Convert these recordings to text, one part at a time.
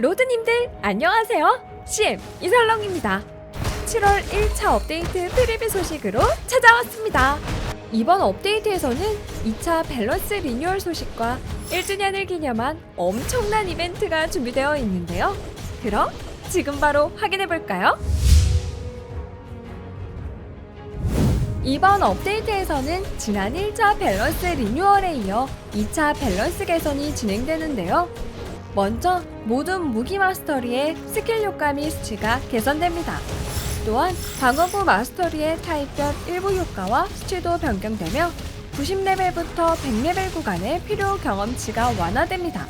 로드님들 안녕하세요. CM 이설렁입니다. 7월 1차 업데이트 프리뷰 소식으로 찾아왔습니다. 이번 업데이트에서는 2차 밸런스 리뉴얼 소식과 1주년을 기념한 엄청난 이벤트가 준비되어 있는데요. 그럼 지금 바로 확인해 볼까요? 이번 업데이트에서는 지난 1차 밸런스 리뉴얼에 이어 2차 밸런스 개선이 진행되는데요. 먼저 모든 무기 마스터리의 스킬 효과 및 수치가 개선됩니다. 또한 방어구 마스터리의 타입별 일부 효과와 수치도 변경되며 90레벨부터 100레벨 구간의 필요 경험치가 완화됩니다.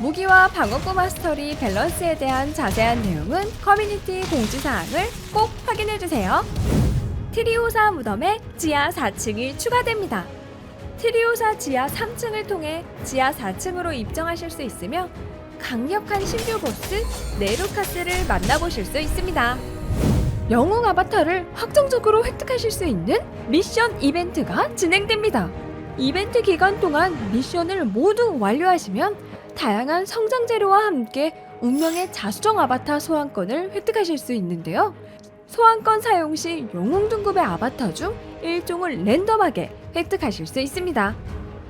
무기와 방어구 마스터리 밸런스에 대한 자세한 내용은 커뮤니티 공지사항을 꼭 확인해주세요. 트리오사 무덤에 지하 4층이 추가됩니다. 트리오사 지하 3층을 통해 지하 4층으로 입정하실 수 있으며 강력한 신규 보스 네루카스를 만나보실 수 있습니다. 영웅 아바타를 확정적으로 획득하실 수 있는 미션 이벤트가 진행됩니다. 이벤트 기간 동안 미션을 모두 완료하시면 다양한 성장 재료와 함께 운명의 자수정 아바타 소환권을 획득하실 수 있는데요. 소환권 사용 시 영웅 등급의 아바타 중 1종을 랜덤하게 획득하실 수 있습니다.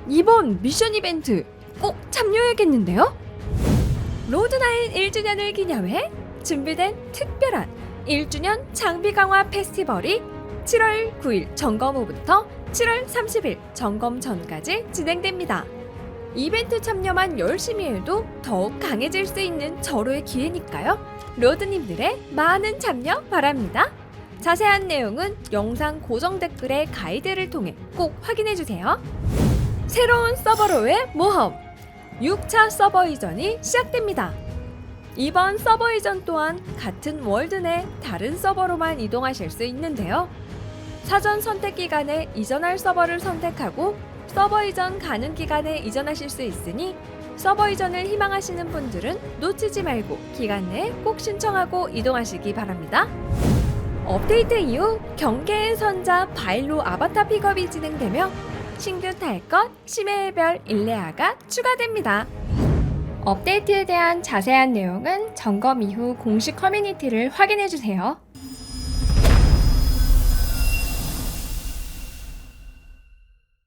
이번 미션 이벤트 꼭 참여해야겠는데요? 로드나인 1주년을 기념해 준비된 특별한 1주년 장비 강화 페스티벌이 7월 9일 점검 후부터 7월 30일 점검 전까지 진행됩니다. 이벤트 참여만 열심히 해도 더욱 강해질 수 있는 절호의 기회니까요. 로드님들의 많은 참여 바랍니다. 자세한 내용은 영상 고정 댓글의 가이드를 통해 꼭 확인해주세요. 새로운 서버로의 모험 6차 서버 이전이 시작됩니다. 이번 서버 이전 또한 같은 월드 내 다른 서버로만 이동하실 수 있는데요. 사전 선택 기간에 이전할 서버를 선택하고 서버 이전 가능 기간에 이전하실 수 있으니 서버 이전을 희망하시는 분들은 놓치지 말고 기간 내에 꼭 신청하고 이동하시기 바랍니다. 업데이트 이후 경계의 선자 바일로 아바타 픽업이 진행되며 신규 탈것 심해의 일레아가 추가됩니다. 업데이트에 대한 자세한 내용은 점검 이후 공식 커뮤니티를 확인해 주세요.